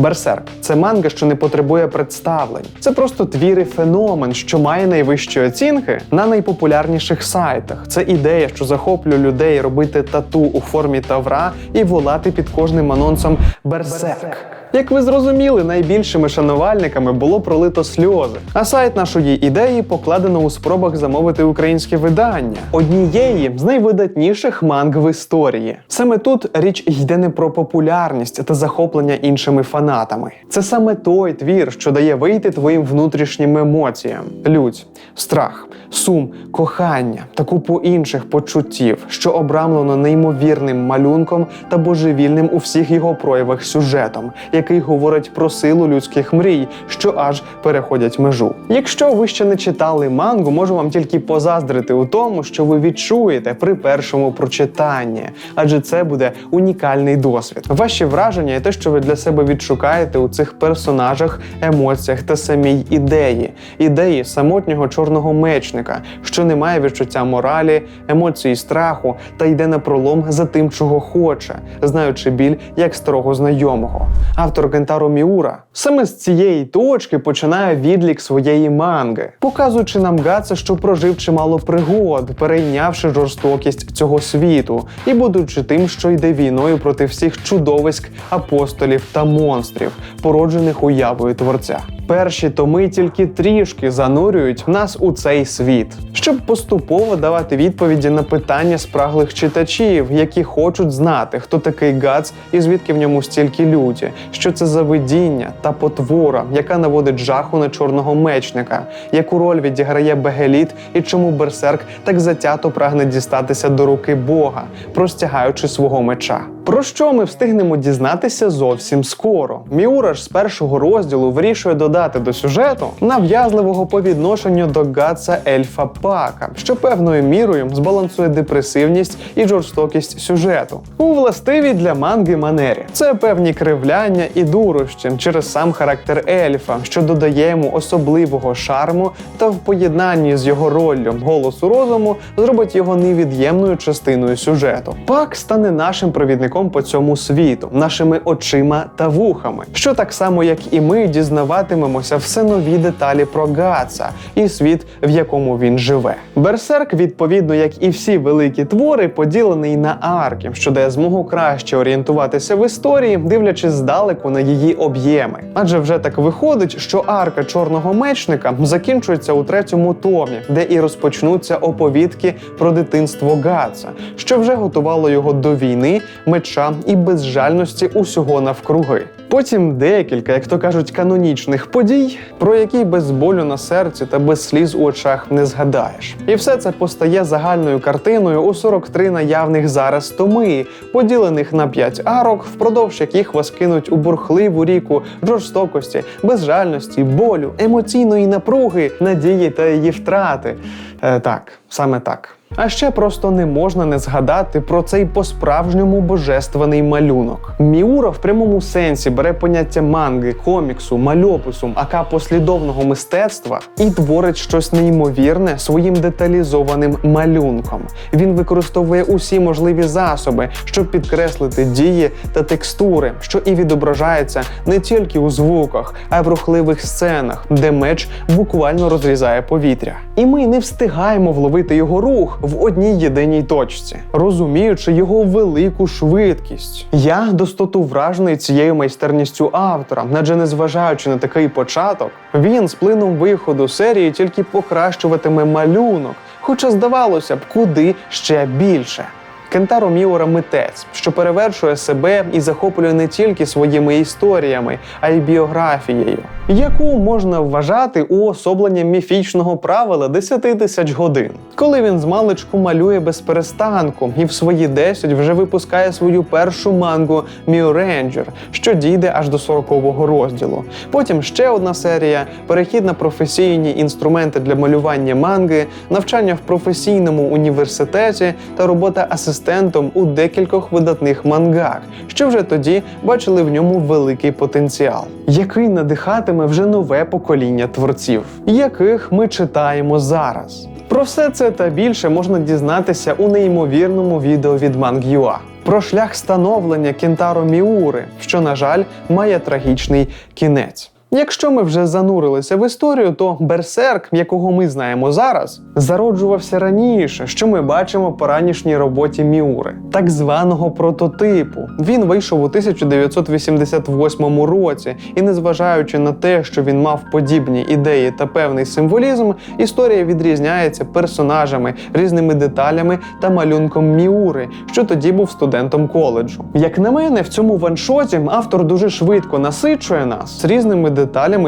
Берсерк це манга, що не потребує представлень. Це просто твіри феномен, що має найвищі оцінки на найпопулярніших сайтах. Це ідея, що захоплює людей робити тату у формі тавра і волати під кожним анонсом Берсерк. Як ви зрозуміли, найбільшими шанувальниками було пролито сльози. А сайт нашої ідеї покладено у спробах замовити українське видання однієї з найвидатніших манг в історії. Саме тут річ йде не про популярність та захоплення іншими фанатами. Це саме той твір, що дає вийти твоїм внутрішнім емоціям: лють, страх, сум, кохання та купу інших почуттів, що обрамлено неймовірним малюнком та божевільним у всіх його проявах сюжетом, який говорить про силу людських мрій, що аж переходять межу. Якщо ви ще не читали мангу, можу вам тільки позаздрити у тому, що ви відчуєте при першому прочитанні, адже це буде унікальний досвід. Ваші враження і те, що ви для себе відшукаєте у цих персонажах, емоціях та самій ідеї, ідеї самотнього чорного мечника, що не має відчуття моралі, емоції страху та йде на пролом за тим, чого хоче, знаючи біль як старого знайомого. Автор Кентаро Міура саме з цієї точки починає відлік своєї манги, показуючи нам Гаца, що прожив чимало пригод, перейнявши жорстокість цього світу і будучи тим, що йде війною проти всіх чудовиськ, апостолів та монстрів, породжених уявою творця. Перші томи тільки трішки занурюють нас у цей світ, щоб поступово давати відповіді на питання спраглих читачів, які хочуть знати, хто такий Гац і звідки в ньому стільки люті, що це за видіння та потвора, яка наводить жаху на чорного мечника, яку роль відіграє Бегеліт і чому Берсерк так затято прагне дістатися до руки Бога, простягаючи свого меча. Про що ми встигнемо дізнатися зовсім скоро. Міура ж з першого розділу вирішує додати до сюжету нав'язливого по відношенню до Гатса Ельфа Пака, що певною мірою збалансує депресивність і жорстокість сюжету у властивій для манги манері. Це певні кривляння і дурощі через сам характер ельфа, що додає йому особливого шарму та в поєднанні з його роллю голосу розуму зробить його невід'ємною частиною сюжету. Пак стане нашим провідником по цьому світу, нашими очима та вухами, що так само, як і ми, дізнаватимемося все нові деталі про Гаца і світ, в якому він живе. Берсерк, відповідно, як і всі великі твори, поділений на арки, що дає змогу краще орієнтуватися в історії, дивлячись здалеку на її об'єми. Адже вже так виходить, що арка чорного мечника закінчується у третьому томі, де і розпочнуться оповідки про дитинство Гаца, що вже готувало його до війни, меча і безжальності усього навкруги. Потім декілька, як то кажуть, канонічних подій, про які без болю на серці та без сліз у очах не згадаєш. І все це постає загальною картиною у 43 наявних зараз томи, поділених на 5 арок, впродовж яких вас кинуть у бурхливу ріку жорстокості, безжальності, болю, емоційної напруги, надії та її втрати. Е, так, саме так. А ще просто не можна не згадати про цей по-справжньому божественний малюнок. Міура в прямому сенсі бере поняття манги, коміксу, мальопису, ака послідовного мистецтва і творить щось неймовірне своїм деталізованим малюнком. Він використовує усі можливі засоби, щоб підкреслити дії та текстури, що і відображається не тільки у звуках, а й в рухливих сценах, де меч буквально розрізає повітря. І ми не встигаємо вловити його рух в одній єдиній точці, розуміючи його велику швидкість. Я достоту вражений цією майстерністю автора, адже незважаючи на такий початок, він з плином виходу серії тільки покращуватиме малюнок, хоча здавалося б, куди ще більше. Кентаро Міура митець, що перевершує себе і захоплює не тільки своїми історіями, а й біографією, яку можна вважати уособленням міфічного правила 10 тисяч годин, коли він з маличку малює без перестанку і в свої 10 вже випускає свою першу мангу Міо Рейнджер, що дійде аж до 40-го розділу. Потім ще одна серія, перехід на професійні інструменти для малювання манги, навчання в професійному університеті та робота асистентом у декількох видатних мангах, що вже тоді бачили в ньому великий потенціал, який надихатиме вже нове покоління творців, яких ми читаємо зараз. Про все це та більше можна дізнатися у неймовірному відео від Мангюа. про шлях становлення Кентаро Міури, що, на жаль, має трагічний кінець. Якщо ми вже занурилися в історію, то берсерк, якого ми знаємо зараз, зароджувався раніше, що ми бачимо по ранішній роботі Міури, так званого прототипу. Він вийшов у 1988 році, і незважаючи на те, що він мав подібні ідеї та певний символізм, історія відрізняється персонажами, різними деталями та малюнком Міури, що тоді був студентом коледжу. Як на мене, в цьому ваншоті автор дуже швидко насичує нас з різними деталями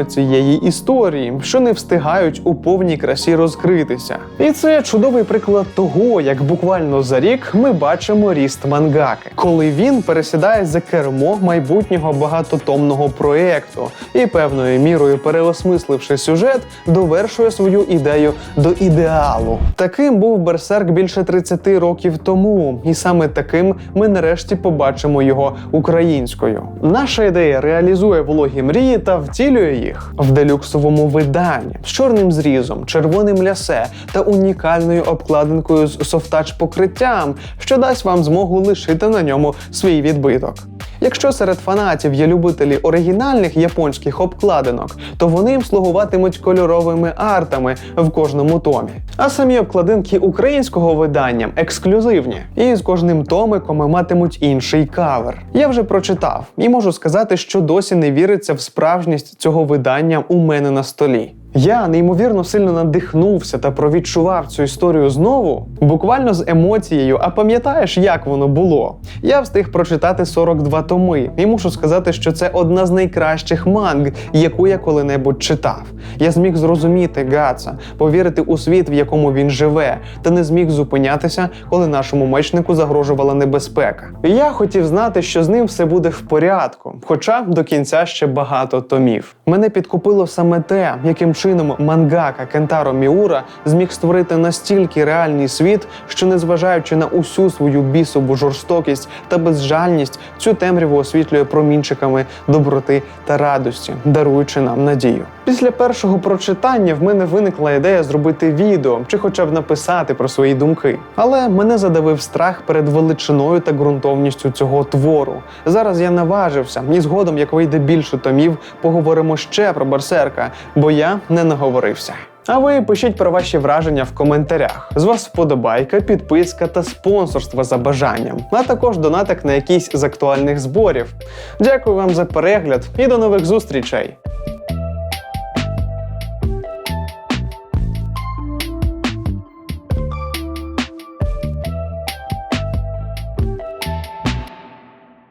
цієї історії, що не встигають у повній красі розкритися. І це чудовий приклад того, як буквально за рік ми бачимо ріст мангаки, коли він пересідає за кермо майбутнього багатотомного проєкту і певною мірою переосмисливши сюжет, довершує свою ідею до ідеалу. Таким був берсерк більше 30 років тому, і саме таким ми нарешті побачимо його українською. Наша ідея реалізує вологі мрії та втілює їх в делюксовому виданні з чорним зрізом, червоним лясе та унікальною обкладинкою з софтач покриттям, що дасть вам змогу лишити на ньому свій відбиток. Якщо серед фанатів є любителі оригінальних японських обкладинок, то вони їм слугуватимуть кольоровими артами в кожному томі. А самі обкладинки українського видання ексклюзивні, і з кожним томиком матимуть інший кавер. Я вже прочитав і можу сказати, що досі не віриться в справжність цього видання у мене на столі. Я неймовірно сильно надихнувся та провідчував цю історію знову, буквально з емоцією. А пам'ятаєш, як воно було? Я встиг прочитати 42 томи, і мушу сказати, що це одна з найкращих манг, яку я коли-небудь читав. Я зміг зрозуміти Гаца, повірити у світ, в якому він живе, та не зміг зупинятися, коли нашому мечнику загрожувала небезпека. Я хотів знати, що з ним все буде в порядку, хоча до кінця ще багато томів. Мене підкупило саме те, яким чином мангака Кентаро Міура зміг створити настільки реальний світ, що, незважаючи на усю свою бісову жорстокість та безжальність, цю темряву освітлює промінчиками доброти та радості, даруючи нам надію. Після першого прочитання в мене виникла ідея зробити відео чи хоча б написати про свої думки. Але мене задавив страх перед величиною та ґрунтовністю цього твору. Зараз я наважився, і згодом, як вийде більше томів, поговоримо ще про берсерка, бо я не наговорився. А ви пишіть про ваші враження в коментарях. З вас вподобайка, підписка та спонсорство за бажанням, а також донатик на якийсь з актуальних зборів. Дякую вам за перегляд і до нових зустрічей!